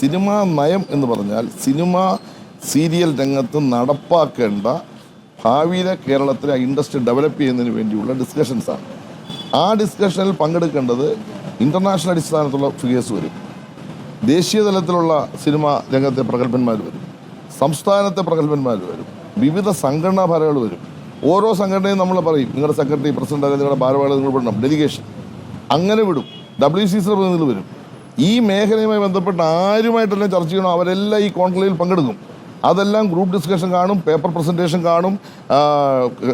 Cinema നയം എന്ന് പറഞ്ഞാൽ സിനിമ സീരിയൽ രംഗത്ത് നടപ്പാക്കേണ്ട ഭാവിയിലെ കേരളത്തിലെ ഇൻഡസ്ട്രി ഡെവലപ്പ് ചെയ്യുന്നതിന് വേണ്ടിയുള്ള ഡിസ്കഷൻസാണ് ആ ഡിസ്കഷനിൽ പങ്കെടുക്കേണ്ടത് ഇന്റർനാഷണൽ അടിസ്ഥാനത്തുള്ള ഫിഗേഴ്സ് വരും. ദേശീയ തലത്തിലുള്ള സിനിമ രംഗത്തെ പ്രഗത്ഭന്മാർ വരും. സംസ്ഥാനത്തെ പ്രഗത്ഭന്മാർ വരും. വിവിധ സംഘടനാ ഭരകൾ വരും. ഓരോ സംഘടനയും നമ്മൾ പറയും നിങ്ങളുടെ സെക്രട്ടറി പ്രസിഡന്റ് അല്ലെങ്കിൽ നിങ്ങളുടെ ഭാരവാഹികൾ നിങ്ങൾ വിടണം. ഡെലിഗേഷൻ അങ്ങനെ വിടും. ഡബ്ല്യു സി സിയുടെ പ്രതിനിധികൾ വരും. ഈ മേഖലയുമായി ബന്ധപ്പെട്ട് ആരുമായിട്ടെല്ലാം ചർച്ച ചെയ്യണോ അവരെല്ലാം ഈ കോൺക്ലേവിൽ പങ്കെടുക്കും. അതെല്ലാം ഗ്രൂപ്പ് ഡിസ്കഷൻ കാണും പേപ്പർ പ്രസന്റേഷൻ കാണും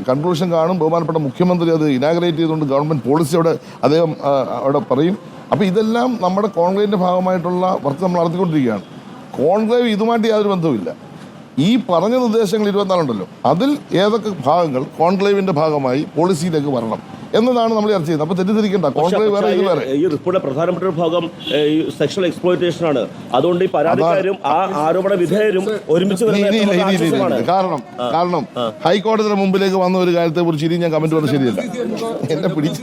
കൺക്ലൂഷൻ കാണും. ബഹുമാനപ്പെട്ട മുഖ്യമന്ത്രി അത് ഇനാഗ്രേറ്റ് ചെയ്തുകൊണ്ട് ഗവൺമെന്റ് പോളിസി അവിടെ അദ്ദേഹം അവിടെ പറയും. അപ്പോൾ ഇതെല്ലാം നമ്മുടെ കോൺക്ലേവിന്റെ ഭാഗമായിട്ടുള്ള വർക്ക് നമ്മൾ നടത്തിക്കൊണ്ടിരിക്കുകയാണ്. കോൺക്ലേവ് ഇതുമായിട്ട് യാതൊരു ബന്ധവുമില്ല. ഈ പറഞ്ഞ നിർദ്ദേശങ്ങൾ ഇരുപത്തിനാലുണ്ടല്ലോ. അതിൽ ഏതൊക്കെ ഭാഗങ്ങൾ കോൺക്ലേവിന്റെ ഭാഗമായി പോളിസിയിലേക്ക് വരണം. എന്നതാണ് നമ്മൾ ചർച്ച ചെയ്യുന്നത്. അപ്പോൾ തെറ്റിദ്ധരിക്കേണ്ട. കോൺഗ്രസ് വേറെ ഇത് വേറെ. ഈ റിപ്പോർട്ടിലെ പ്രധാനപ്പെട്ട ഒരു ഭാഗം സെക്ഷൽ എക്സ്പ്ലോയിറ്റേഷൻ ആണ്. അതുകൊണ്ട് ഈ പരാതിക്കാരും ആ ആരോപണ വിധേയരും ഒരുമിച്ച് കാരണം കാരണം ഹൈക്കോടതിയുടെ മുമ്പിലേക്ക് വന്ന ഒരു കാര്യത്തെ കുറിച്ച് ഇനി ഞാൻ കമന്റ് പറഞ്ഞത് ശരിയല്ല. എന്നെ പിടിച്ച്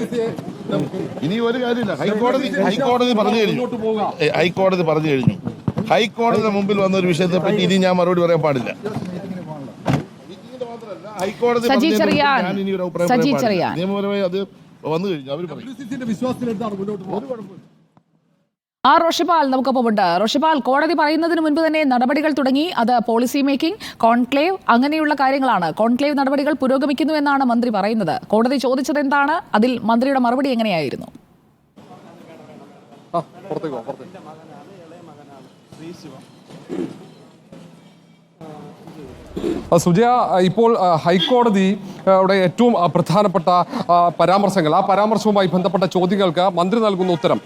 ഇനി ഒരു കാര്യമില്ല. ഹൈക്കോടതി ഹൈക്കോടതി പറഞ്ഞു കഴിഞ്ഞു. ഹൈക്കോടതി പറഞ്ഞു കഴിഞ്ഞു. ഹൈക്കോടതിയുടെ മുമ്പിൽ വന്ന ഒരു വിഷയത്തെ പറ്റി ഇനി ഞാൻ മറുപടി പറയാൻ പാടില്ല. സജി ചെറിയാൻ. ഞാൻ ഇനി ഒരു അഭിപ്രായം സജി ചെറിയാൻ. നിയമപരമായി അത് വന്നു കഴിഞ്ഞു. അവർ പറയും. WCC വിശ്വാസത്തിലെടുത്താണ് മുന്നോട്ട് പോകുന്നത് ആ റോഷിപാൽ നമുക്കൊപ്പമുണ്ട്. റോഷിപാൽ കോടതി പറയുന്നതിന് മുൻപ് തന്നെ നടപടികൾ തുടങ്ങി. അത് പോളിസി മേക്കിംഗ് കോൺക്ലേവ് അങ്ങനെയുള്ള കാര്യങ്ങളാണ്. കോൺക്ലേവ് നടപടികൾ പുരോഗമിക്കുന്നു എന്നാണ് മന്ത്രി പറയുന്നത്. കോടതി ചോദിച്ചത് എന്താണ്? അതിൽ മന്ത്രിയുടെ മറുപടി എങ്ങനെയായിരുന്നു? പുറത്തേക്ക് സുജയ ഇപ്പോൾ ഹൈക്കോടതി യുടെ ഏറ്റവും പ്രധാനപ്പെട്ട പരാമർശങ്ങൾ ആ പരാമർശവുമായി ബന്ധപ്പെട്ട ചോദ്യങ്ങൾക്ക് മന്ത്രി നൽകുന്ന ഉത്തരം.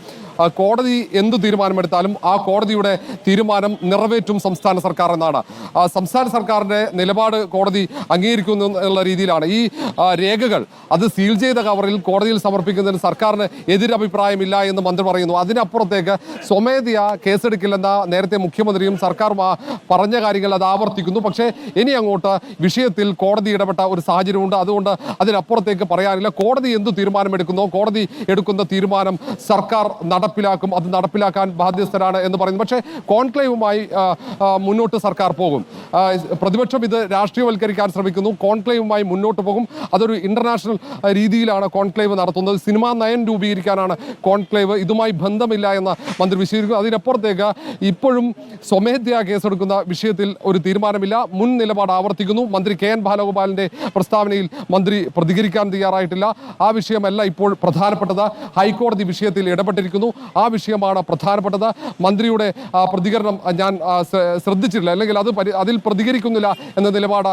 കോടതി എന്ത് തീരുമാനമെടുത്താലും ആ കോടതിയുടെ തീരുമാനം നിറവേറ്റും സംസ്ഥാന സർക്കാർ എന്നാണ്. സംസ്ഥാന സർക്കാരിന്റെ നിലപാട് കോടതി അംഗീകരിക്കുന്നു എന്നുള്ള രീതിയിലാണ്. ഈ രേഖകൾ അത് സീൽ ചെയ്ത കവറിൽ കോടതിയിൽ സമർപ്പിക്കുന്നതിന് സർക്കാരിന് എതിരഭിപ്രായമില്ല എന്ന് മന്ത്രി പറയുന്നു. അതിനപ്പുറത്തേക്ക് സ്വമേധയാ കേസെടുക്കില്ലെന്ന നേരത്തെ മുഖ്യമന്ത്രിയും സർക്കാർ പറഞ്ഞ കാര്യങ്ങൾ അത് ആവർത്തിക്കുന്നു. പക്ഷേ ഇനി അങ്ങോട്ട് വിഷയത്തിൽ കോടതി ഇടപെട്ട ഒരു സാഹചര്യമുണ്ട്. അതുകൊണ്ട് അതിനപ്പുറത്തേക്ക് പറയാനില്ല. കോടതി എന്ത് തീരുമാനമെടുക്കുന്നോ കോടതി എടുക്കുന്ന തീരുമാനം സർക്കാർ നടപ്പിലാക്കും അത് നടപ്പിലാക്കാൻ ബാധ്യസ്ഥരാണ് എന്ന് പറയുന്നു. പക്ഷേ കോൺക്ലേവുമായി മുന്നോട്ട് സർക്കാർ പോകും. പ്രതിപക്ഷം ഇത് രാഷ്ട്രീയവൽക്കരിക്കാൻ ശ്രമിക്കുന്നു. കോൺക്ലേവുമായി മുന്നോട്ട് പോകും. അതൊരു ഇന്റർനാഷണൽ രീതിയിലാണ് കോൺക്ലേവ് നടത്തുന്നത്. സിനിമാ നയം രൂപീകരിക്കാനാണ് കോൺക്ലേവ്. ഇതുമായി ബന്ധമില്ല എന്ന് മന്ത്രി വിശദീകരിക്കുന്നു. അതിനപ്പുറത്തേക്ക് ഇപ്പോഴും സ്വമേധ്യാ കേസെടുക്കുന്ന വിഷയത്തിൽ ഒരു തീരുമാനമില്ല. മുൻ നിലപാട് ആവർത്തിക്കുന്നു. മന്ത്രി കെ എൻ ബാലഗോപാലിന്റെ പ്രസ്താവനയിൽ മന്ത്രി പ്രതികരിക്കാൻ തയ്യാറായിട്ടില്ല. ആ വിഷയമല്ല ഇപ്പോൾ പ്രധാനപ്പെട്ടത്. ഹൈക്കോടതി വിഷയത്തിൽ ഇടപെട്ടിരിക്കുന്നു. ആ വിഷയമാണ് പ്രധാനപ്പെട്ടത്. മന്ത്രിയുടെ പ്രതികരണം ഞാൻ ശ്രദ്ധിച്ചിട്ടില്ല. അല്ലെങ്കിൽ അത് അതിൽ പ്രതികരിക്കുന്നില്ല എന്ന നിലപാട്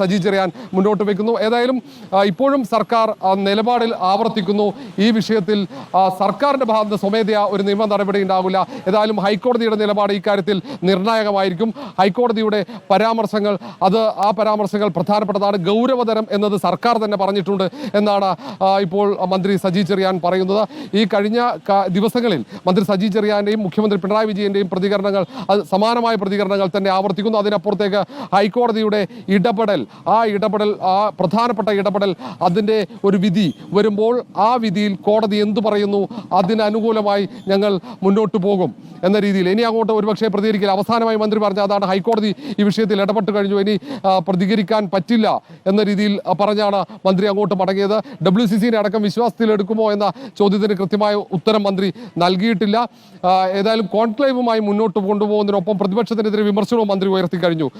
സജി ചെറിയാൻ മുന്നോട്ട് വെക്കുന്നു. ഏതായാലും ഇപ്പോഴും സർക്കാർ നിലപാടിൽ ആവർത്തിക്കുന്നു. ഈ വിഷയത്തിൽ സർക്കാരിന്റെ ഭാഗത്ത് സ്വമേധയാ ഒരു നിയമ നടപടി ഉണ്ടാകില്ല ഏതായാലും ഹൈക്കോടതിയുടെ നിലപാട് ഇക്കാര്യത്തിൽ നിർണായകമായിരിക്കും. ഹൈക്കോടതിയുടെ പരാമർശങ്ങൾ അത് ആ പരാമർശങ്ങൾ പ്രധാനപ്പെട്ടതാണ്. ഗൗരവതരം എന്നത് സർക്കാർ തന്നെ പറഞ്ഞിട്ടുണ്ട് എന്നാണ് ഇപ്പോൾ മന്ത്രി സജി ചെറിയാൻ പറയുന്നത്. ഈ കഴിഞ്ഞ ദിവസങ്ങളിൽ മന്ത്രി സജി ചെറിയാന്റെയും മുഖ്യമന്ത്രി പിണറായി വിജയന്റെയും പ്രതികരണങ്ങൾ സമാനമായ പ്രതികരണങ്ങൾ തന്നെ ആവർത്തിക്കുന്നു. അതിനപ്പുറത്തേക്ക് ഹൈക്കോടതിയുടെ ഇടപെടൽ ആ ഇടപെടൽ ആ പ്രധാനപ്പെട്ട ഇടപെടൽ അതിന്റെ ഒരു വിധി വരുമ്പോൾ ആ വിധിയിൽ കോടതി എന്തു പറയുന്നു? അതിനനുകൂലമായി ഞങ്ങൾ മുന്നോട്ട് പോകും എന്ന രീതിയിൽ. ഇനി അങ്ങോട്ട് ഒരുപക്ഷെ പ്രതികരിക്കില്ല. അവസാനമായി മന്ത്രി പറഞ്ഞ അതാണ് ഹൈക്കോടതി ഈ വിഷയത്തിൽ ഇടപെട്ട് കഴിഞ്ഞു. ഇനി പ്രതികരിക്കാൻ പറ്റില്ല എന്ന രീതിയിൽ പറഞ്ഞാണ് മന്ത്രി അങ്ങോട്ട് മടങ്ങിയത്. ഡബ്ല്യു സി സിനെ അടക്കം വിശ്വാസത്തിലെടുക്കുമോ എന്ന ചോദ്യത്തിന് കൃത്യമായ ഉത്തരം മന്ത്രി നൽകിയിട്ടില്ല. ആ, ഏതായാലും കോൺക്ലേവുമായി മുന്നോട്ട് കൊണ്ടുപോകുന്നതിനൊപ്പം പ്രതിപക്ഷത്തിനെതിരെ വിമർശനവും മന്ത്രി ഉയർത്തി കഴിഞ്ഞു.